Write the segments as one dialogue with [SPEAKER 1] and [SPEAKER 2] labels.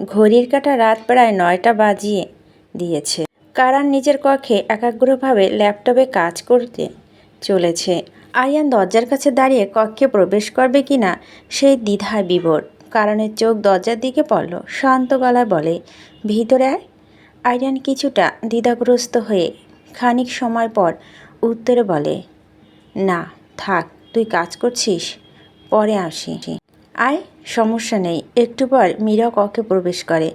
[SPEAKER 1] ঘড়ির কাঁটা রাত প্রায় নয়টা বাজিয়ে দিয়েছে। কারান নিজের কক্ষে একাগ্রভাবে ল্যাপটপে কাজ করতে চলেছে। আরিয়ান দরজার কাছে দাঁড়িয়ে কক্ষে প্রবেশ করবে কিনা সেই দ্বিধায় বিভোর কারণের চোখ দরজার দিকে পড়ল, শান্ত গলায় বলে, ভিতরে আয়। কিছুটা দ্বিধাগ্রস্ত হয়ে খানিক সময় পর উত্তরে বলে, না, থাক, তুই কাজ করছিস, পরে আসি আয় সমস্যা নেই। একটু পর মীরা কক্ষে প্রবেশ করে।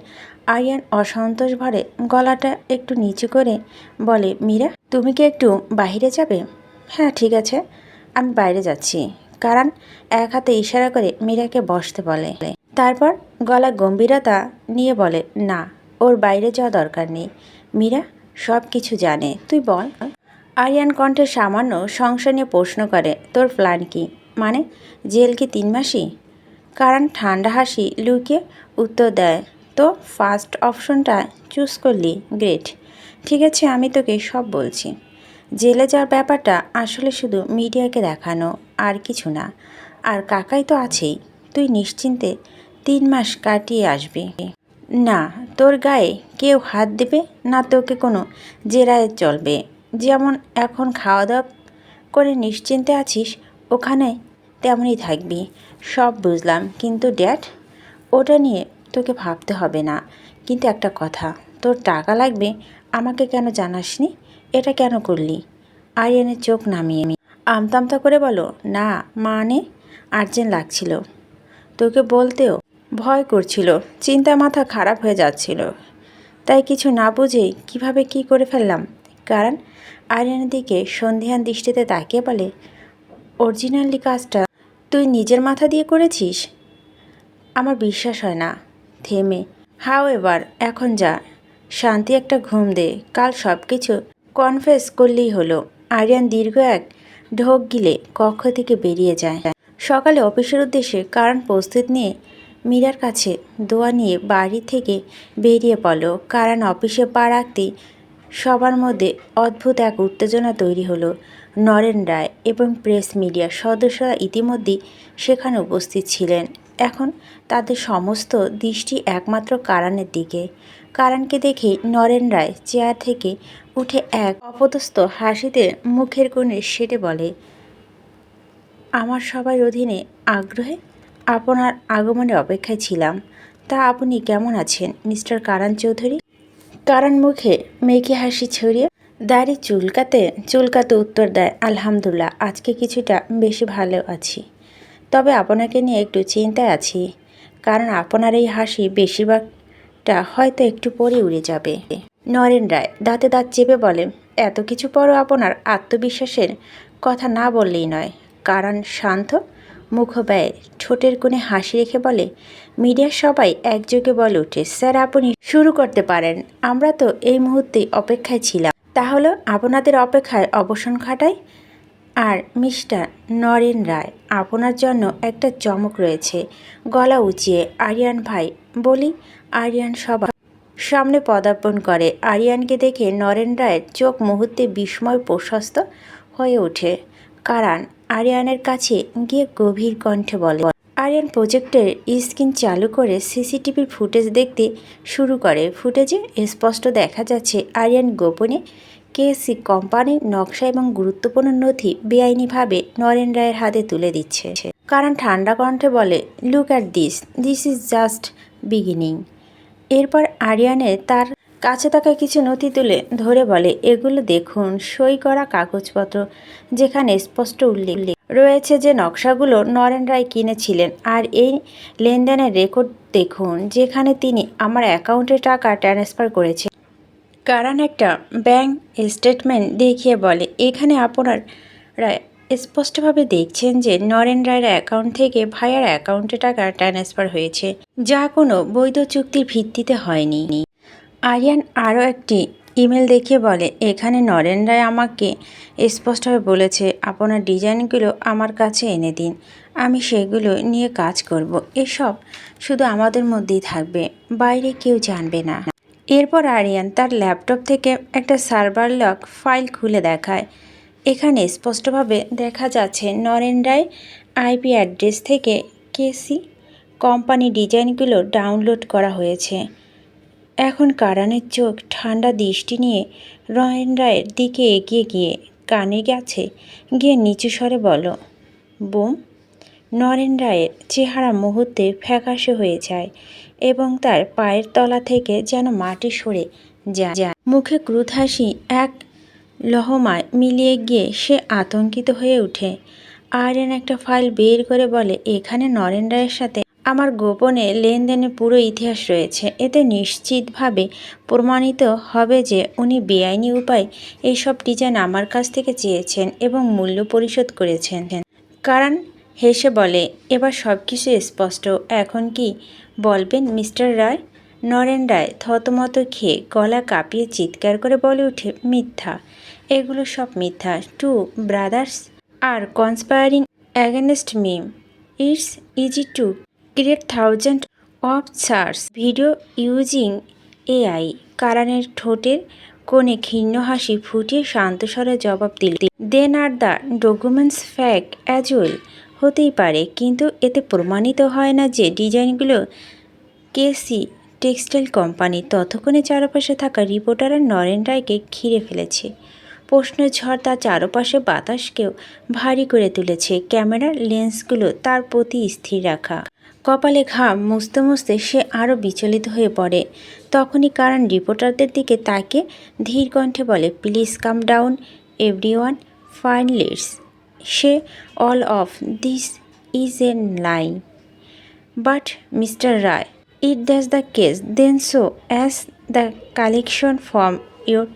[SPEAKER 1] আরিয়ান অসন্তোষ ভরে গলাটা একটু নিচু করে বলে, মীরা, তুমি কি একটু বাইরে যাবে? হ্যাঁ ঠিক আছে। আমি বাইরে যাচ্ছি। কারণ এক হাতে ইশারা করে মীরাকে বসতে বলে। তারপর গলা গম্ভীরতা নিয়ে বলে, না, ওর বাইরে যাওয়া দরকার নেই। মীরা, সব কিছু জানে। তুই বল। আরিয়ান কণ্ঠে সামান্য সংসার নিয়ে প্রশ্ন করে, তোর প্ল্যান কি? মানে জেল কি তিন মাসই? কারণ ঠান্ডা হাসি লুকে উত্তর দেয়, তো ফার্স্ট অপশনটা চুজ করলি গ্রেট ঠিক আছে, আমি তোকে সব বলছি। জেলে যাওয়ার ব্যাপারটা আসলে শুধু মিডিয়াকে দেখানো আর কিছু না। আর কাকাই তো আছেই, তুই নিশ্চিন্তে তিন মাস কাটিয়ে আসবি। না, তোর গায়ে কেউ হাত দেবে না তোকে কোনো জেরায় চলবে। যেমন এখন খাওয়া দাওয়া করে নিশ্চিন্তে আছিস, ওখানে তেমনই থাকবি। সব বুঝলাম। কিন্তু ড্যাড, ওটা নিয়ে তোকে ভাবতে হবে না। কিন্তু একটা কথা, তোর টাকা লাগবে? আমাকে কেন জানাসনি? এটা কেন করলি? আরিয়ানের চোখ নামিয়ে আমতামতা করে বলো, না মানে আর্জেন্ট লাগছিল। তোকে বলতেও ভয় করছিল। চিন্তা মাথা খারাপ হয়ে যাচ্ছিল। তাই কিছু না বুঝেই কীভাবে কি করে ফেললাম। কারণ আরিয়ানের দিকে সন্ধিহান দৃষ্টিতে তাকিয়ে বলে, অরিজিনালি কাজটা তুই নিজের মাথা দিয়ে করেছিস? আমার বিশ্বাস হয় না। থেমে। হাও এবার এখন যা। শান্তি একটা ঘুম দে। কাল সব কিছু কনফেস করলেই হলো। আরিয়ান দীর্ঘ এক ঢোক গিলে কক্ষ থেকে বেরিয়ে যায়। সকালে অফিসের উদ্দেশ্যে কারণ প্রস্তুত নিয়ে মীরার কাছে দোয়া নিয়ে বাড়ি থেকে বেরিয়ে পড়ল। কারণ অফিসে পা রাখতেই সবার মধ্যে অদ্ভুত এক উত্তেজনা তৈরি হলো। নরেন রায় এবং প্রেস মিডিয়ার সদস্যরা ইতিমধ্যেই সেখানে উপস্থিত ছিলেন। এখন তাদের সমস্ত দৃষ্টি একমাত্র কারানের দিকে। কারণকে দেখে নরেন রায় চেয়ার থেকে উঠে এক অপদস্থ হাসিতে মুখের কোণে সেটে বলে, আমার সবার অধীনে আগ্রহে আপনার আগমনের অপেক্ষায় ছিলাম। তা আপনি কেমন আছেন, মিস্টার কারান চৌধুরী? কারণ মুখে মেঘে হাসি ছড়িয়ে দাড়ি চুলকাতে চুলকাতে উত্তর দেয়, আলহামদুলিল্লাহ, আজকে কিছুটা বেশি ভালো আছি। তবে আপনাকে নিয়ে একটু চিন্তায় আছি। কারণ আপনার এই হাসি বেশিরভাগটা হয়তো একটু পরে উড়ে যাবে। নরেন রায় দাঁতে দাঁত চেপে বলে, এত কিছু পরও আপনার আত্মবিশ্বাসের কথা না বললেই নয়। কারণ শান্ত মুখ ব্যয় ঠোঁটের কোণে হাসি রেখে বলে, মিডিয়ার সবাই একযোগে বলে ওঠে স্যার, আপনি শুরু করতে পারেন। আমরা তো এই মুহূর্তে অপেক্ষায় ছিলাম। তাহলে আপনাদের অপেক্ষায় অবসান ঘটাই। আর মিস্টার নরেন রায়, আপনার জন্য একটা চমক রয়েছে। গলা উঁচিয়ে আরিয়ান ভাই বলি, আরিয়ান সবার সামনে পদার্পণ করে। আরিয়ানকে দেখে নরেন রায়ের চোখ মুহূর্তে বিস্ময় প্রশস্ত হয়ে ওঠে। কারণ আরিয়ানের কাছে গিয়ে গভীর কণ্ঠে বলে আরিয়ান প্রজেক্টের স্ক্রিন চালু করে সিসিটিভির ফুটেজ দেখতে শুরু করে। ফুটেজে স্পষ্ট দেখা যাচ্ছে আরিয়ান গোপনে কেএসসি কোম্পানির নকশা এবং গুরুত্বপূর্ণ নথি বেআইনিভাবে নরেন রায়ের হাতে তুলে দিচ্ছে। কারণ ঠান্ডা কণ্ঠে বলে look at this this is just beginning এরপর আরিয়ানে তার কাছে থাকা কিছু নথি তুলে ধরে বলে, এগুলো দেখুন, সই করা কাগজপত্র যেখানে স্পষ্ট উল্লেখ রয়েছে যে নকশাগুলো নরেন রায় কিনেছিলেন। আর এই লেনদেনের রেকর্ড দেখুন, যেখানে তিনি, আমার অ্যাকাউন্টে টাকা ট্রান্সফার করেছে। কারণ একটা ব্যাংক স্টেটমেন্ট দেখিয়ে বলে, এখানে আপনার স্পষ্টভাবে দেখছেন যে নরেন রায়ের অ্যাকাউন্ট থেকে ভাইয়ার অ্যাকাউন্টে টাকা ট্রান্সফার হয়েছে, যা কোনো বৈধ চুক্তির ভিত্তিতে হয়নি। আরিয়ান আরও একটি ইমেল দেখিয়ে বলে, এখানে নরেন রায় আমাকে স্পষ্টভাবে বলেছে, আপনার ডিজাইনগুলো আমার কাছে এনে দিন। আমি সেগুলো নিয়ে কাজ করব। এসব শুধু আমাদের মধ্যেই থাকবে, বাইরে কেউ জানবে না। এরপর আরিয়ান তার ল্যাপটপ থেকে একটা সার্ভার লক ফাইল খুলে দেখায়। এখানে স্পষ্টভাবে দেখা যাচ্ছে নরেন রায় আইপি অ্যাড্রেস থেকে কেসি কোম্পানি ডিজাইনগুলো ডাউনলোড করা হয়েছে। এখন কারানের চোখ ঠান্ডা দৃষ্টি নিয়ে রয়েন রায়ের দিকে এগিয়ে গিয়ে কানে গেছে, গিয়ে নিচু স্বরে বলো বোম নরেন রায়ের চেহারা মুহূর্তে ফ্যাকাশে হয়ে যায় এবং তার পায়ের তলা থেকে যেন মাটি সরে যায় যায়। মুখে ক্রুধ হাসি এক লহমায় মিলিয়ে গিয়ে সে আতঙ্কিত হয়ে ওঠে আর্যন একটা ফাইল বের করে বলে, এখানে নরেন রায়ের সাথে আমার গোপনে লেনদেনের পুরো ইতিহাস রয়েছে। এতে নিশ্চিতভাবে প্রমাণিত হবে যে উনি বেআইনি উপায়ে এইসব ডিজাইন আমার কাছ থেকে চেয়েছেন এবং মূল্য পরিশোধ করেছেন। কারণ হেসে বলে, এবার সব কিছু স্পষ্ট। এখন কি বলবেন মিস্টার রায়? নরেন রায় থতমত খেয়ে গলা কাঁপিয়ে চিৎকার করে বলে ওঠে, মিথ্যা। এগুলো সব মিথ্যা। Two brothers R conspiring against meme. It's easy to create thousand of SARS video using AI কারানের ঠোঁটের কোণে ক্ষীণ হাসি ফুটিয়ে শান্তস্বরে জবাব দিল। Then are the documents fake as well হতেই পারে, কিন্তু এতে প্রমাণিত হয় না যে ডিজাইনগুলো কেসি টেক্সটাইল কোম্পানি ততক্ষণে চারপাশে থাকা রিপোর্টার নরেন রায়কে ঘিরে ফেলেছে। প্রশ্নের ঝড় তার চারপাশে বাতাসকেও ভারী করে তুলেছে। ক্যামেরার লেন্সগুলো তার প্রতি স্থির রাখা। কপালে ঘাম মুছতে মুছতে সে আরও বিচলিত হয়ে পড়ে। তখনই কারণ রিপোর্টারদের দিকে তাকে ধীর কণ্ঠে বলে, please calm down everyone fine let's say all of this is a line. But mister Roy, it that's the case, then so as the collection from your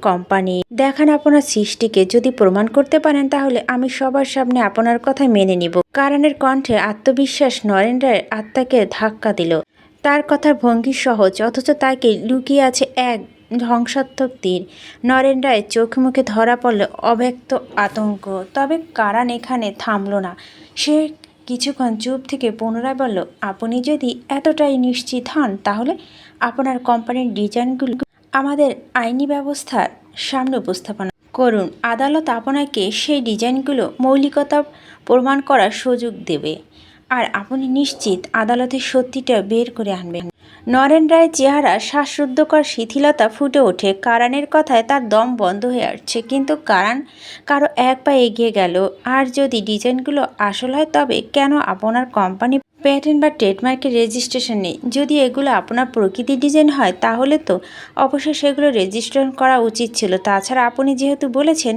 [SPEAKER 1] company. দেখান আপনার সৃষ্টিকে। যদি প্রমাণ করতে পারেন, তাহলে আমি সবার সামনে আপনার কথা মেনে নিব। কারণের কণ্ঠে আত্মবিশ্বাস নরেন রায়ের আত্মাকে ধাক্কা দিল। তার কথার ভঙ্গি সহজ, অথচ তাকে লুকিয়ে আছে এক ধ্বংসাত্মক তীর নরেন রায়ের চোখ মুখে ধরা পড়ল অব্যক্ত আতঙ্ক। তবে কারান এখানে থামল না। সে কিছুক্ষণ চুপ থেকে পুনরায় বলল, আপনি যদি এতটাই নিশ্চিত হন, তাহলে আপনার কোম্পানির ডিজাইনগুলো আমাদের আইনি ব্যবস্থার সামনে উপস্থাপনা করুন। আদালত আপনাকে সেই ডিজাইনগুলো মৌলিকতা প্রমাণ করার সুযোগ দেবে। আর আপনি নিশ্চিত আদালতের সত্যিটা বের করে আনবেন। নরেন রায়ের চেহারা শ্বাসরুদ্ধকর শিথিলতা ফুটে ওঠে। কারানের কথায় তার দম বন্ধ হয়ে আসছে। কিন্তু কারান কারও এক পা এগিয়ে গেল। আর যদি ডিজাইনগুলো আসল হয়, তবে কেন আপনার কোম্পানি প্যাটেন্ট বা ট্রেডমার্কের রেজিস্ট্রেশন নেই। যদি এগুলো আপনার প্রকৃতির ডিজাইন হয়, তাহলে তো অবশ্যই সেগুলো রেজিস্ট্রেশন করা উচিত ছিল। তাছাড়া আপনি যেহেতু বলেছেন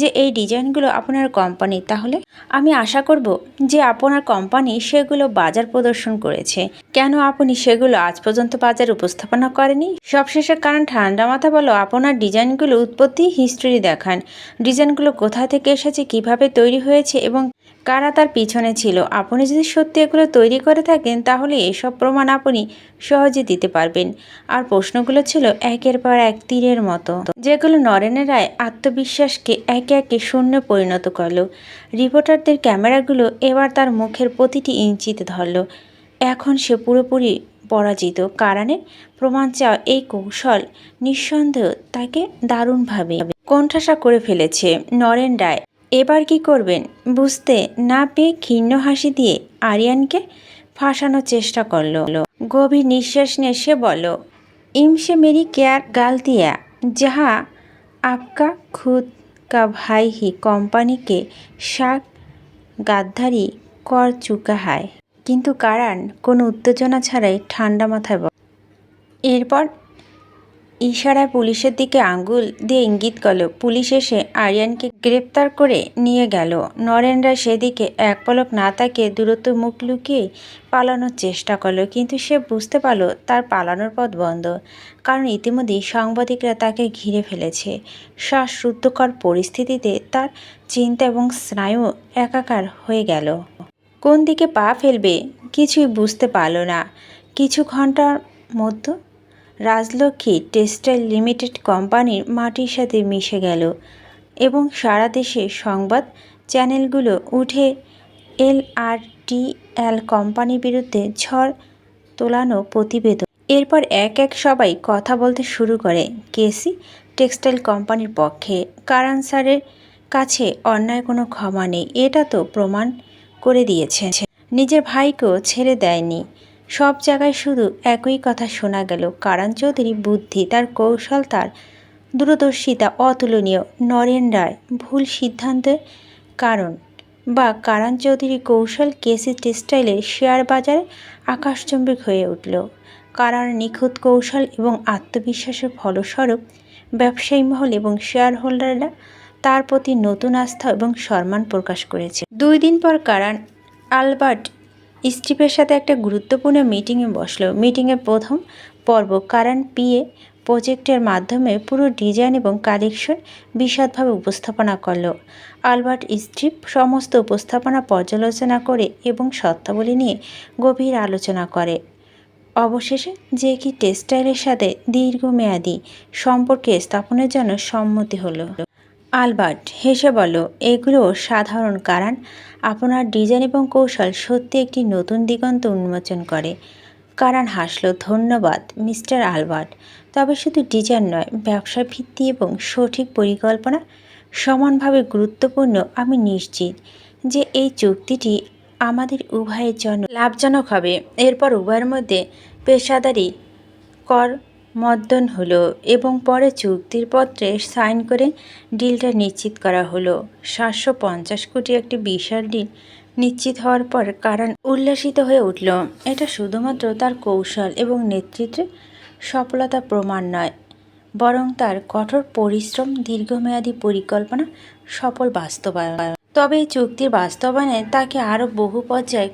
[SPEAKER 1] যে এই ডিজাইনগুলো আপনার কোম্পানি, তাহলে আমি আশা করব যে আপনার কোম্পানি সেগুলো বাজার প্রদর্শন করেছে। কেন আপনি সেগুলো আজ পর্যন্ত বাজার উপস্থাপনা করেনি? সবশেষে কারণ ঠান্ডা মাথা বলো, আপনার ডিজাইনগুলো উৎপত্তি হিস্ট্রি দেখান। ডিজাইনগুলো কোথা থেকে এসেছে, কীভাবে তৈরি হয়েছে এবং কারা তার পিছনে ছিল? আপনি যদি সত্যি এগুলো তৈরি করে থাকেন, তাহলে এসব প্রমাণ আপনি সহজে দিতে পারবেন। আর প্রশ্নগুলো ছিল একের পর এক তীরের মতো। যেগুলো নরেনের রায় আত্মবিশ্বাসকে একে একে শূন্য পরিণত করল। রিপোর্টারদের ক্যামেরাগুলো এবার তার মুখের প্রতিটি ইঞ্চিতে ধরলো। এখন সে পুরোপুরি পরাজিত। কারণে প্রমাণ চাওয়া এই কৌশল নিঃসন্দেহ তাকে দারুণভাবে কোণঠাসা করে ফেলেছে নরেন রায়। এবার কি করবেন? বুঝতে না পেয়ে ক্ষীণ হাসি দিয়ে আরিয়ানকে ফাঁসানোর চেষ্টা করল। গভীর নিঃশ্বাস নিয়ে সে বল ইমসে মেরি কেয়ার গাল দিয়া, যাহা আপকা খুদ কা ভাই হি কোম্পানিকে শাক গাদ্ধারি কর চুকা হায়। কিন্তু কারান কোনো উত্তেজনা ছাড়াই ঠান্ডা মাথায় এরপর ইশারায় পুলিশের দিকে আঙ্গুল দিয়ে ইঙ্গিত করল। পুলিশ এসে আরিয়ানকে গ্রেপ্তার করে নিয়ে গেল। নরেনরা সেদিকে এক পলক না তাকে দূরত্ব মুখ লুকিয়ে পালানোর চেষ্টা করল, কিন্তু সে বুঝতে পারল তার পালানোর পথ বন্ধ। কারণ ইতিমধ্যেই সাংবাদিকরা তাকে ঘিরে ফেলেছে। শ্বাসরুদ্ধকর পরিস্থিতিতে তার চিন্তা এবং স্নায়ু একাকার হয়ে গেল। কোন দিকে পা ফেলবে কিছুই বুঝতে পারল না। কিছু ঘণ্টার মধ্যে রাজলক্ষ্মী টেক্সটাইল লিমিটেড কোম্পানির মাটির সাথে মিশে গেল এবং সারা দেশে সংবাদ চ্যানেলগুলো উঠে এল আর টি এল কোম্পানির বিরুদ্ধে ঝড় তোলানো প্রতিবেদন। এরপর এক এক সবাই কথা বলতে শুরু করে কেসি টেক্সটাইল কোম্পানির পক্ষে। কারণ স্যারের কাছে অন্যায় কোনো ক্ষমা নেই, এটা তো প্রমাণ করে দিয়েছে। নিজের ভাইকেও ছেড়ে দেয়নি। সব জায়গায় শুধু একই কথা শোনা গেল। কারণ চৌধুরী বুদ্ধি, তার কৌশল, তার দূরদর্শিতা অতুলনীয়। নরেন রায়, ভুল সিদ্ধান্তের কারণ বা কারণ চৌধুরী কৌশল কেসি টেক্সটাইলের শেয়ার বাজারে আকাশচম্বিক হয়ে উঠল। কারার নিখুঁত কৌশল এবং আত্মবিশ্বাসের ফলস্বরূপ ব্যবসায়ী মহল এবং শেয়ার হোল্ডাররা তার প্রতি নতুন আস্থা এবং সম্মান প্রকাশ করেছে। দুই দিন পর কারান আলবার্ট স্টিভের সাথে একটা গুরুত্বপূর্ণ মিটিংয়ে বসল। মিটিংয়ের প্রথম পর্ব কারান পিএ প্রজেক্টের মাধ্যমে পুরো ডিজাইন এবং কালেকশন বিশদভাবে উপস্থাপনা করল। আলবার্ট স্ট্রিপ সমস্ত উপস্থাপনা পর্যালোচনা করে এবং সত্তাবলী নিয়ে গভীর আলোচনা করে। অবশেষে যে কি টেক্সটাইলের সাথে দীর্ঘমেয়াদী সম্পর্কে স্থাপনের জন্য সম্মতি হলো। আলবার্ট হেসে বলো এগুলো সাধারণ কারণ। আপনার ডিজাইন এবং কৌশল সত্যি একটি নতুন দিগন্ত উন্মোচন করে। কারণ হাসলো, ধন্যবাদ, মিস্টার আলবার্ট। তবে শুধু ডিজাইন নয় ব্যবসা ভিত্তি এবং সঠিক পরিকল্পনা সমানভাবে গুরুত্বপূর্ণ, আমি নিশ্চিত যে এই চুক্তিটি আমাদের উভয়ের জন্য লাভজনক হবে। এরপর উভয়ের মধ্যে পেশাদারি কর মদ্দন হলো এবং পরে চুক্তির পত্রে সাইন করে ডিলটা নিশ্চিত করা হলো। সাতশো পঞ্চাশ কোটি একটি বিশাল ডিল নিশ্চিত হওয়ার পর কারণ উল্লাসিত হয়ে উঠল। এটা শুধুমাত্র তার কৌশল এবং নেতৃত্বে সফলতা প্রমাণ নয়, বরং তার কঠোর পরিশ্রম, দীর্ঘমেয়াদী পরিকল্পনা, সফল বাস্তবায়ন। তবে এই চুক্তির বাস্তবায়নে তাকে আরও বহু পর্যায়ে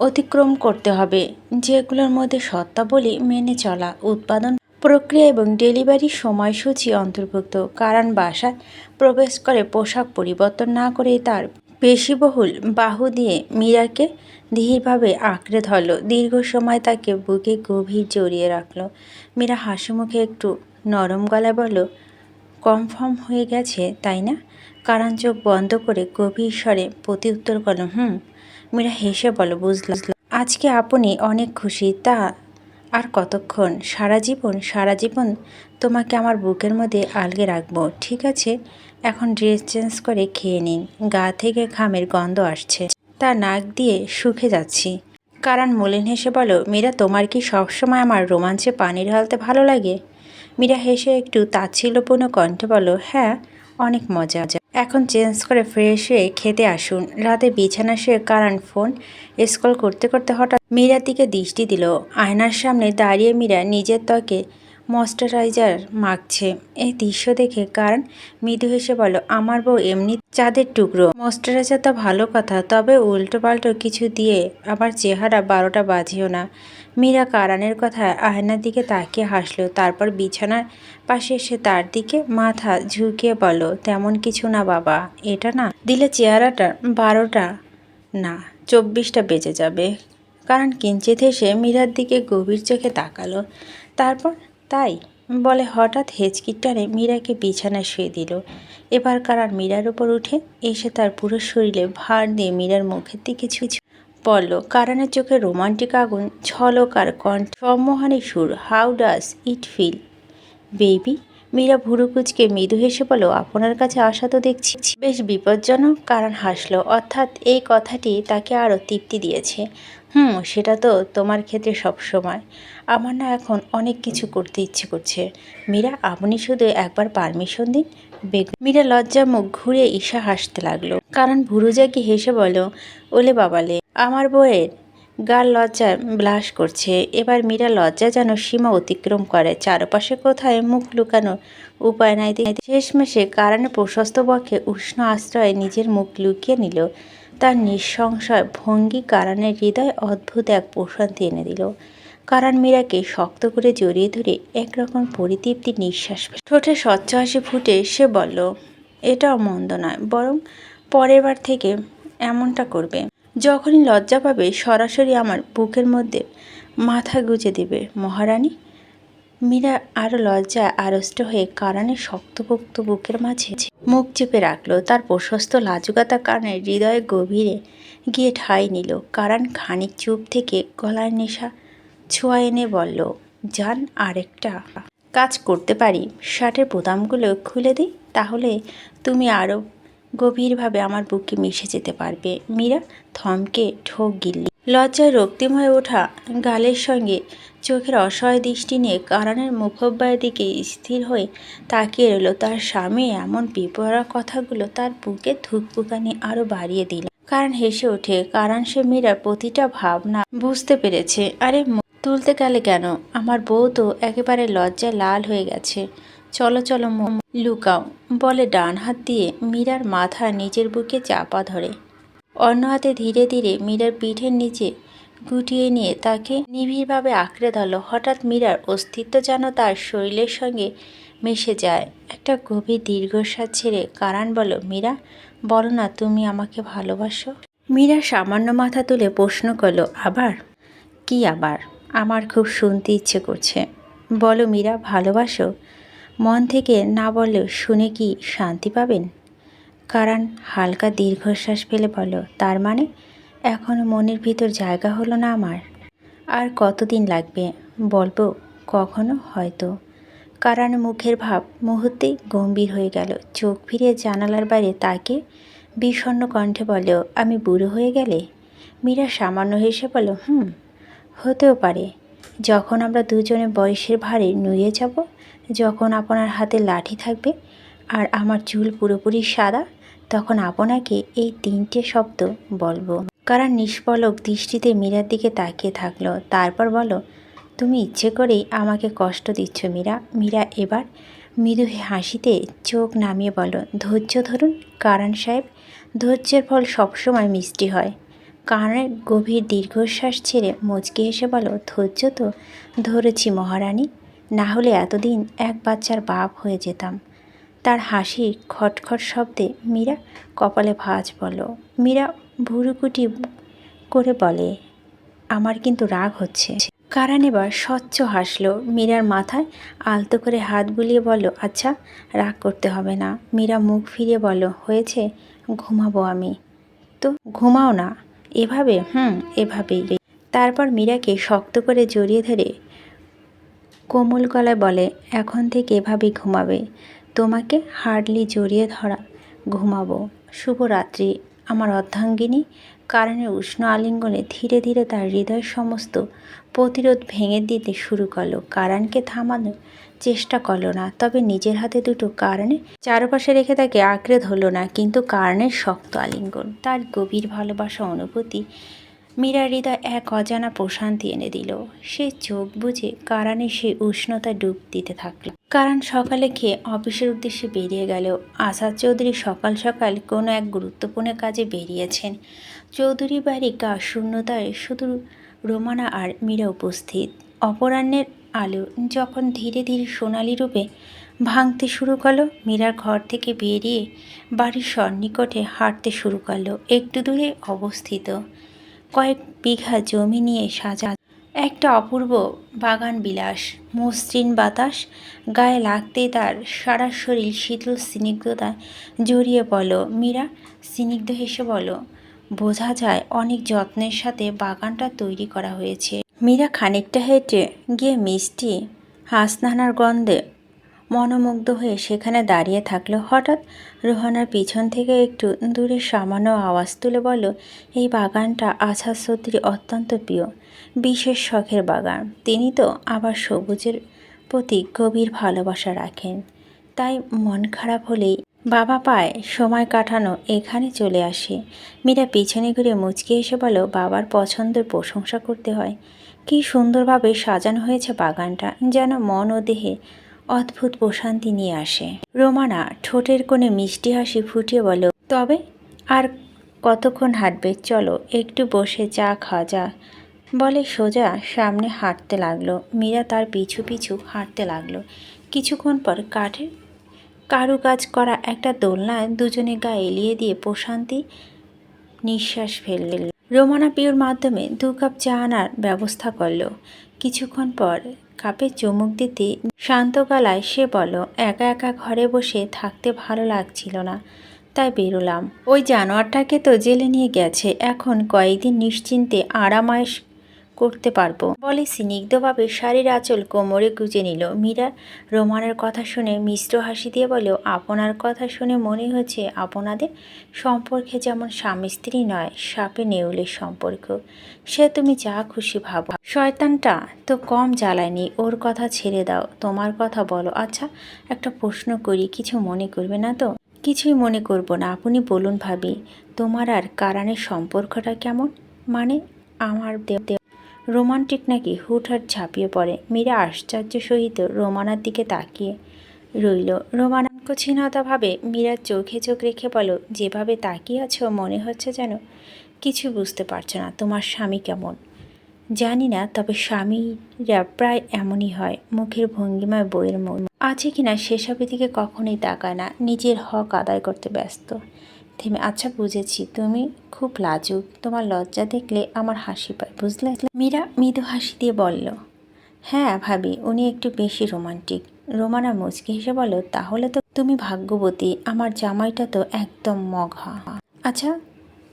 [SPEAKER 1] অতিক্রম করতে হবে। যেগুলোর মধ্যে সত্তাবলী মেনে চলা, উৎপাদন প্রক্রিয়া এবং ডেলিভারি সময়সূচি অন্তর্ভুক্ত। কারণ বাসায় প্রবেশ করে পোশাক পরিবর্তন না করে তার পেশিবহুল বাহু দিয়ে মীরাকে ধীরভাবে আঁকড়ে ধরল। দীর্ঘ সময় তাকে বুকে গভীর জড়িয়ে রাখল। মীরা হাসি মুখে একটু নরম গলায় বলল, কনফার্ম হয়ে গেছে, তাই না? কারণ চোখ বন্ধ করে গভীর স্বরে প্রতি উত্তর করল, হুম। মীরা হেসে বলো, বুঝলাম। আজকে আপনি অনেক খুশি, তা আর কতক্ষণ? সারা জীবন সারা জীবন তোমাকে আমার বুকের মধ্যে আলগে রাখব, ঠিক আছে? এখন ড্রেস চেঞ্জ করে খেয়ে নিন। গা থেকে ঘামের গন্ধ আসছে। তা নাক দিয়ে শুকে যাচ্ছি। কারণ মলিন হেসে বলো, মীরা, তোমার কি সবসময় আমার রোমাঞ্চে পানি ঢালতে ভালো লাগে? মীরা হেসে একটু তাচ্ছিল্যপূর্ণ কণ্ঠে বলো হ্যাঁ অনেক মজা। এখন চেঞ্জ করে ফ্রেশ হয়ে খেতে আসুন। রাতে বিছানা শুয়ে কারান ফোন স্কল করতে করতে হঠাৎ মীরার দিকে দৃষ্টি দিল। আয়নার সামনে দাঁড়িয়ে মীরা নিজের ত্বকে ময়শ্চারাইজার মাখছে। এই দৃশ্য দেখে কারণ মৃদু হেসে বলো, আমার বউ এমনি চাঁদের টুকরো। ময়শ্চারাইজার তো ভালো কথা, তবে উল্টো পাল্টো কিছু দিয়ে আবার চেহারা বারোটা বাজিও না। মীরা কারানের কথায় আয়নার দিকে তাকিয়ে হাসলো, তারপর বিছানার পাশে এসে তার দিকে মাথা ঝুঁকিয়ে বলো তেমন কিছু না বাবা, এটা না? দিলে চেহারাটা বারোটা না, চব্বিশটা বেজে যাবে। কারণ কিঞ্চিত হেসে মীরার দিকে গভীর চোখে তাকালো। তারপর তাই বলে হঠাৎ হেঁচকির টানে মীরাকে বিছানায় শুয়ে দিল। এবার কারার মীরার উপর উঠে এসে তার পুরো শরীরে ভার দিয়ে মীরার মুখের দিকে ছুঁচ পড়ল। কারণের চোখে রোমান্টিক আগুন, ঝলক আর কণ্ঠ সম্মোহনী সুর how does it feel baby Meera ভুরু কুচকে মৃদু হেসে বলো আপনার কাছে আসা তো দেখছি। বেশ বিপজ্জনক কারণ হাসলো। অর্থাৎ এই কথাটি তাকে আরও তৃপ্তি দিয়েছে। হুম, সেটা তো তোমার ক্ষেত্রে সব সময়। আমার না এখন অনেক কিছু করতে ইচ্ছে করছে। মীরা, আপনি শুধু একবার পারমিশন দিন। বেগ মীরা লজ্জা মুখ ঘুরে ঈশা হাসতে লাগল। কারণ ভুরুজাকে হেসে বলো? ওলে বাবালে, আমার বউয়ের গাল লজ্জায় ব্লাশ করছে। এবার মীরা লজ্জা যেন সীমা অতিক্রম করে। চারপাশে কোথায় মুখ লুকানোর উপায় নাই। শেষমেশে কারণে প্রশস্ত পক্ষে উষ্ণ আশ্রয়ে নিজের মুখ লুকিয়ে নিল। তার নিঃসংশয় ভঙ্গি কারণের হৃদয় অদ্ভুত এক প্রশান্তি এনে দিল। কারণ মীরাকে শক্ত করে জড়িয়ে ধরে একরকম পরিতৃপ্তি নিঃশ্বাস ঠোঁটে স্বচ্ছ হাসি ফুটে সে বলল, এটাও মন্দ নয়, বরং পরের বার থেকে এমনটা করবে। যখনই লজ্জা পাবে, সরাসরি আমার বুকের মধ্যে মাথা গুজে দেবে, মহারানী। মীরা আরও লজ্জা আড়ষ্ট হয়ে কারণে শক্তপোক্ত বুকের মাঝে মুখ চেপে রাখল। তার প্রশস্ত লাজুকাতা কারণে হৃদয়ে গভীরে গিয়ে ঠাঁই নিল। কারণ খানিক চুপ থেকে গলার নেশা ছোঁয়া এনে বলল যান আরেকটা কাজ করতে পারি। শার্টের বোতামগুলো খুলে দিই, তাহলে তুমি আরও গভীরভাবে আমার বুকে মিশে যেতে পারবে। মীরা থমকে ঠোক গিললি। লজ্জায় রক্তিম হয়ে ওঠা গালের সঙ্গে চোখের অসহায় দৃষ্টি নিয়ে কারণের মুখব্বয়ের দিকে স্থির হয়ে তাকিয়ে রইল। তার স্বামী এমন বিপরা কথাগুলো তার বুকে ধুকপুকানি আরও বাড়িয়ে দিল। কারণ হেসে ওঠে কারণ সে মীরার প্রতিটা ভাবনা বুঝতে পেরেছে। আরে তুলতে গেলে কেন? আমার বউ তো একেবারে লজ্জায় লাল হয়ে গেছে। চলো চলো লুকাও, বলে ডান হাত দিয়ে মীরার মাথা নিজের বুকে চাপা ধরে। অন্য হাতে ধীরে ধীরে মীরার পিঠের নিচে গুটিয়ে নিয়ে তাকে নিবিড়ভাবে আঁকড়ে ধরল। হঠাৎ মীরার অস্তিত্ব যেন তার শরীরের সঙ্গে মিশে যায়। একটা গভীর দীর্ঘশ্বাস ছেড়ে কারান বলো মীরা, বলো না তুমি আমাকে ভালোবাসো? মীরা সামান্য মাথা তুলে প্রশ্ন করল, আবার? কি আবার? আমার খুব শুনতে ইচ্ছে করছে। বলো মীরা, ভালোবাসো? মন থেকে না বললেও শুনে কি শান্তি পাবেন? কারণ হালকা দীর্ঘশ্বাস ফেলে বলো তার মানে? এখনও মনের ভিতর জায়গা হলো না আমার। আর কতদিন লাগবে বলব, কখনো হয়তো। কারণ মুখের ভাব মুহূর্তেই গম্ভীর হয়ে গেল। চোখ ফিরিয়ে জানালার বাইরে তাকে বিষণ্ণ কণ্ঠে বলেও আমি বুড়ো হয়ে গেলে? মীরা সামান্য হেসে বলো হুম, হতেও পারে। যখন আমরা দুজনে বয়সের ভারে নুয়ে যাব, যখন আপনার হাতে লাঠি থাকবে আর আমার চুল পুরোপুরি সাদা, তখন আপনাকে এই তিনটে শব্দ বলব। কারণ নিষ্পলক দৃষ্টিতে মীরার দিকে তাকিয়ে থাকল, তারপর বলো, তুমি ইচ্ছে করেই আমাকে কষ্ট দিচ্ছ, মীরা। মীরা, এবার মৃদু হাসিতে চোখ নামিয়ে বলো, ধৈর্য ধরুন কারণ সাহেব। ধৈর্যের ফল সবসময় মিষ্টি হয়। কানের গভীর দীর্ঘশ্বাস ছেড়ে মুচকে হেসে বলো, ধৈর্য তো ধরেছি মহারানী। না হলে এতদিন এক বাচ্চার বাপ হয়ে যেতাম। তার হাসির খটখট শব্দে মীরা কপালে ভাঁজ বলো, মীরা ভুরুকুটি করে বলে, আমার কিন্তু রাগ হচ্ছে। কারণ এবার স্বচ্ছ হাসলো। মীরার মাথায় আলতো করে হাত বুলিয়ে বলল আচ্ছা রাগ করতে হবে না। মীরা মুখ ফিরিয়ে বলল, হয়েছে, ঘুমাবো আমি। তো ঘুমাও না। এভাবে? হুম, এভাবেই। তারপর মীরাকে শক্ত করে জড়িয়ে ধরে কোমল গলায় বলে, এখন থেকে এভাবেই ঘুমাবে। তোমাকে হার্ডলি জড়িয়ে ধরা, ঘুমাবো। শুভরাত্রি। আমার অর্ধাঙ্গিনী, কারণের উষ্ণ আলিঙ্গনে ধীরে ধীরে তার হৃদয় সমস্ত প্রতিরোধ ভেঙে দিতে শুরু করল। কারণকে থামানোর চেষ্টা করল না, তবে নিজের হাতে দুটো কারণে চারপাশে রেখে তাকে আঁকড়ে ধরলো না, কিন্তু কারণের শক্ত আলিঙ্গন। তার গভীর ভালোবাসা, অনুভূতি মীরা হৃদয় এক অজানা প্রশান্তি এনে দিল। সে চোখ বুঝে কারানে সেই উষ্ণতা ডুব দিতে থাকল। কারণ সকালে খেয়ে অফিসের উদ্দেশ্যে বেরিয়ে গেল। আসাদ চৌধুরী সকাল সকাল কোনো এক গুরুত্বপূর্ণ কাজে বেরিয়েছেন। চৌধুরী বাড়ি গা শূন্যতায় শুধু রোমানা আর মীরা উপস্থিত। অপরাহ্নের আলো যখন ধীরে ধীরে সোনালি রূপে ভাঙতে শুরু করল, মীরার ঘর থেকে বেরিয়ে বাড়ির সন্নিকটে হাঁটতে শুরু করল। একটু দূরে অবস্থিত। কয়েক বিঘা জমি নিয়ে সাজা। একটা অপূর্ব বাগান বিলাস মসৃণ বাতাস, গায়ে লাগতেই তার সারা শরীর শীতল স্নিগ্ধতায় জড়িয়ে বলো। মীরা, স্নিগ্ধ হেসে বলো, বোঝা যায় অনেক যত্নের সাথে বাগানটা তৈরি করা হয়েছে। মীরা খানিকটা হেঁটে গিয়ে মিষ্টি হাসনাহানার গন্ধে মনোমুগ্ধ হয়ে সেখানে দাঁড়িয়ে থাকল। হঠাৎ রোহানার পিছন থেকে একটু দূরে সামান্য আওয়াজ তুলে বলো এই বাগানটা আছাদ সত্যির অত্যন্ত প্রিয়। বিশেষ শখের বাগান। তিনি তো আবার সবুজের প্রতি গভীর ভালোবাসা রাখেন। তাই মন খারাপ হলেই বাবা পায় সময় কাটানো এখানে চলে আসে। মীরা পিছনে ঘুরে মুচকে এসে বলো বাবার পছন্দের প্রশংসা করতে হয়। কী সুন্দরভাবে সাজানো হয়েছে বাগানটা। যেন মন ও দেহে অদ্ভুত প্রশান্তি নিয়ে আসে। রোমানা ঠোঁটের কোণে মিষ্টি হাসি ফুটিয়ে বলো তবে আর কতক্ষণ হাঁটবে? চলো, একটু বসে চা খাওয়া যা বলে সোজা সামনে হাঁটতে লাগল। মীরা তার পিছু পিছু হাঁটতে লাগল। কিছুক্ষণ পর কাঠের কারুকাজ করা একটা দোলনায় দুজনে গা এলিয়ে দিয়ে প্রশান্তি নিঃশ্বাস ফেললেন রোমানা পিওর মাধ্যমে দু কাপ চা আনার ব্যবস্থা করল। কিছুক্ষণ পর কাপে চুমুক দিতে শান্ত গলায় সে বলল, একা একা ঘরে বসে থাকতে ভালো লাগছিল না। তাই বেরোলাম। ওই জানোয়ারটাকে তো জেলে নিয়ে গেছে। এখন কয়েকদিন নিশ্চিন্তে আরামায়েশ করতে পারব। বলে স্নিগ্ধভাবে শাড়ির আঁচল কোমরে গুজে নিল। মীরা রোমানের কথা শুনে মিশ্র হাসি দিয়ে বলেও আপনার কথা শুনে মনে হচ্ছে আপনাদের সম্পর্কে যেমন স্বামী স্ত্রী নয়, সাপে নেউলের সম্পর্ক। সে তুমি যা খুশি ভাবো। শয়তানটা তো কম জ্বালায়নি, ওর কথা ছেড়ে দাও, তোমার কথা বলো। আচ্ছা একটা প্রশ্ন করি, কিছু মনে করবে না তো? কিছুই মনে করব না, আপনি বলুন ভাবি, তোমার আর কারানের সম্পর্কটা কেমন? মানে আমার দেব রোমান্টিক নাকি হুটহাট ঝাঁপিয়ে পড়ে। মীরা আশ্চর্য সহিত রোমানার দিকে তাকিয়ে রইল। রোমানাঙ্কছিনতাভাবে মীরার চোখে চোখ রেখে বলো, যেভাবে তাকিয়ে আছো, মনে হচ্ছে যেন কিছু বুঝতে পারছ না। তোমার স্বামী কেমন? জানি না, তবে স্বামীরা প্রায় এমনই হয়, মুখের ভঙ্গিমায় বইয়ের মন আছে কিনা সেসবের দিকে কখনোই তাকায় না। নিজের হক আদায় করতে ব্যস্ত। থেমে আচ্ছা বুঝেছি। তুমি খুব লাজুক। তোমার লজ্জা দেখলে আমার হাসি পায়, বুঝলে? মীরা মৃদু হাসি দিয়ে বলল হ্যাঁ ভাবি, উনি একটু বেশি রোমান্টিক। রোমানা মুচকি হেসে বলো তাহলে তো তুমি ভাগ্যবতী, আমার জামাইটা তো একদম মঘা আচ্ছা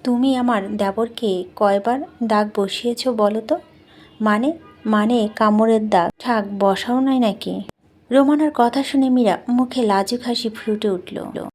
[SPEAKER 1] তুমি আমার দেবরকে কয়বার দাগ বসিয়েছো বলো তো? মানে মানে কামড়ের দাগ। ঠাক, বসাও নাই নাকি? রোমানার কথা শুনে মীরা মুখে লাজুক হাসি ফুটে উঠল।